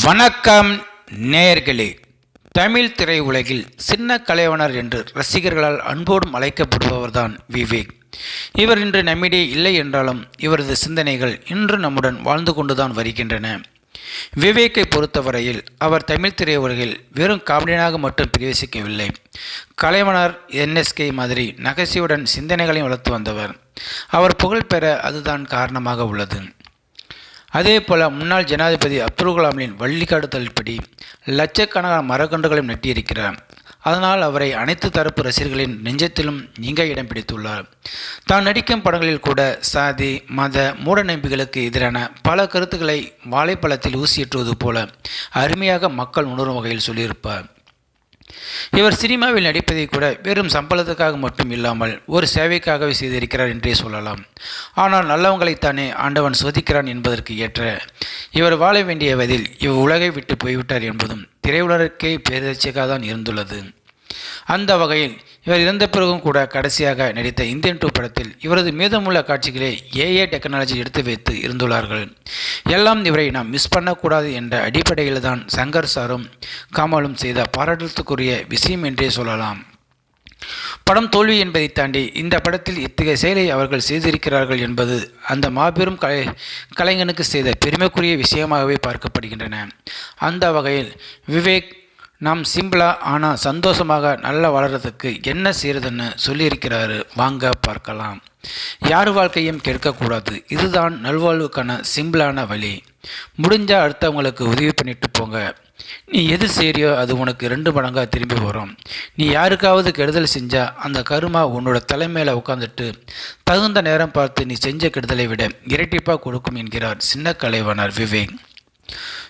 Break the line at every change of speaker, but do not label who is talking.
வணக்கம் நேயர்களே. தமிழ் திரையுலகில் சின்ன கலைவனர் என்று ரசிகர்களால் அன்போடும் அழைக்கப்படுபவர்தான் விவேக். இவர் இன்று நம்மிடையே இல்லை என்றாலும் இவரது சிந்தனைகள் இன்று நம்முடன் வாழ்ந்து கொண்டுதான் வருகின்றன. விவேக்கை பொறுத்தவரையில் அவர் தமிழ் திரையுலகில் வெறும் காமெடியனாக மட்டும் பிரவேசிக்கவில்லை. கலைவனர் என்எஸ்கே மாதிரி நகைச்சுவையுடன் சிந்தனைகளையும் வளர்த்து வந்தவர். அவர் புகழ் பெற அதுதான் காரணமாக உள்ளது. அதே போல் முன்னாள் ஜனாதிபதி அப்துல் கலாமின் வழிகாட்டுதல்படி லட்சக்கணக்கான மரக்கன்றுகளையும் நட்டியிருக்கிறார். அதனால் அவரை அனைத்து தரப்பு ரசிகர்களின் நெஞ்சத்திலும் நீங்க இடம் பிடித்துள்ளார். தான் நடிக்கும் படங்களில் கூட சாதி மத மூடநம்பிக்கைகளுக்கு எதிரான பல கருத்துக்களை வாழைப்பழத்தில் ஊசியேற்றுவது போல அருமையாக மக்கள் உணரும் வகையில் சொல்லியிருப்பார். இவர் சினிமாவில் நடிப்பதை கூட வெறும் சம்பளத்துக்காக மட்டும் இல்லாமல் ஒரு சேவைக்காகவே செய்திருக்கிறார் என்றே சொல்லலாம். ஆனால் நல்லவங்களைத்தானே ஆண்டவன் சோதிக்கிறான் என்பதற்கு ஏற்ற இவர் வாழ வேண்டிய வயதில் இவ் உலகை விட்டு போய்விட்டார் என்பதும் திரையுலகே பேரதிர்ச்சியாக தான் இருந்துள்ளது. அந்த வகையில் இவர் இறந்த பிறகும் கூட கடைசியாக நடித்த இந்தியன் டூ படத்தில் இவரது மீதமுள்ள காட்சிகளை ஏஏ டெக்னாலஜி எடுத்து வைத்து இருந்துள்ளார்கள். எல்லாம் இவரை நாம் மிஸ் பண்ணக்கூடாது என்ற அடிப்படையில் தான் சங்கர் சாரும் கமலும் செய்த பாராட்டத்துக்குரிய விஷயம் என்றே சொல்லலாம். படம் தோல்வி என்பதை தாண்டி இந்த படத்தில் இத்தகைய செயலை அவர்கள் செய்திருக்கிறார்கள் என்பது அந்த மாபெரும் கலை கலைஞனுக்கு செய்த பெருமைக்குரிய விஷயமாகவே பார்க்கப்படுகின்றன. அந்த வகையில் விவேக் நாம் சிம்பிளாக ஆனால் சந்தோஷமாக நல்லா வளர்கிறதுக்கு என்ன செய்கிறதுன்னு சொல்லியிருக்கிறாரு. வாங்க பார்க்கலாம். யார் வாழ்க்கையும் கெடுக்கக்கூடாது. இதுதான் நல்வாழ்வுக்கான சிம்பிளான வழி. முடிஞ்சால் அடுத்தவங்களுக்கு உதவி பண்ணிட்டு போங்க. நீ எது செய்கிறியோ அது உனக்கு ரெண்டு மடங்காக திரும்பி வரும். நீ யாருக்காவது கெடுதல் செஞ்சால் அந்த கருமா உன்னோட தலைமையில் உட்காந்துட்டு தகுந்த நேரம் பார்த்து நீ செஞ்ச கெடுதலை விட இரட்டிப்பாக கொடுக்கும் என்கிறார் சின்ன கலைவனர் விவேக்.